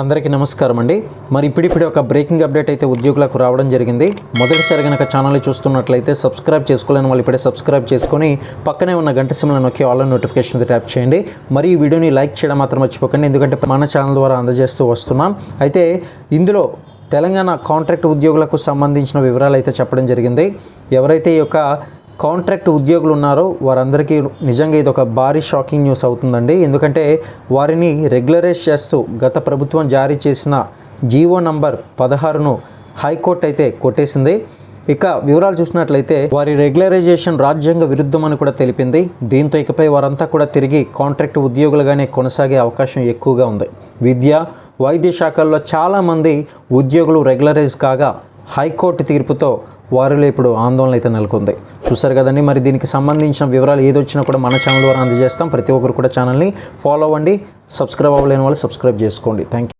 అందరికీ నమస్కారం అండి. మరి ఇప్పుడిప్పుడే ఒక బ్రేకింగ్ అప్డేట్ అయితే ఉద్యోగులకు రావడం జరిగింది. మొదటిసారి కనుక ఛానల్ చూస్తున్నట్లయితే సబ్స్క్రైబ్ చేసుకోలేని వాళ్ళు ఇప్పుడే సబ్స్క్రైబ్ చేసుకొని పక్కనే ఉన్న గంట సిమ్లను నొక్కి ఆన్లైన్ నోటిఫికేషన్ ట్యాప్ చేయండి. మరి ఈ వీడియోని లైక్ చేయడం మాత్రం మర్చిపోకండి. ఎందుకంటే మన ఛానల్ ద్వారా అందజేస్తూ వస్తున్నాం. అయితే ఇందులో తెలంగాణ కాంట్రాక్ట్ ఉద్యోగులకు సంబంధించిన వివరాలు అయితే చెప్పడం జరిగింది. ఎవరైతే ఈ యొక్క కాంట్రాక్ట్ ఉద్యోగులు ఉన్నారో వారందరికీ నిజంగా ఇది ఒక భారీ షాకింగ్ న్యూస్ అవుతుందండి. ఎందుకంటే వారిని రెగ్యులరైజ్ చేస్తూ గత ప్రభుత్వం జారీ చేసిన జీవో నంబర్ పదహారును హైకోర్టు అయితే కొట్టేసింది. ఇక వివరాలు చూసినట్లయితే వారి రెగ్యులరైజేషన్ రాజ్యాంగ విరుద్ధమని కూడా తెలిపింది. దీంతో ఇకపై వారంతా కూడా తిరిగి కాంట్రాక్ట్ ఉద్యోగులుగానే కొనసాగే అవకాశం ఎక్కువగా ఉంది. విద్య వైద్య శాఖల్లో చాలామంది ఉద్యోగులు రెగ్యులరైజ్ కాగా హైకోర్టు తీర్పుతో వారిలో ఇప్పుడు ఆందోళన అయితే నెలకొంది. చూసారు కదండి మరి దీనికి సంబంధించిన వివరాలు ఏది వచ్చినా కూడా మన ఛానల్ ద్వారా అందజేస్తాం. ప్రతి ఒక్కరు కూడా ఛానల్ని ఫాలో అవ్వండి సబ్స్క్రైబ్ అవ్వలేని వాళ్ళు సబ్స్క్రైబ్ చేసుకోండి. Thank you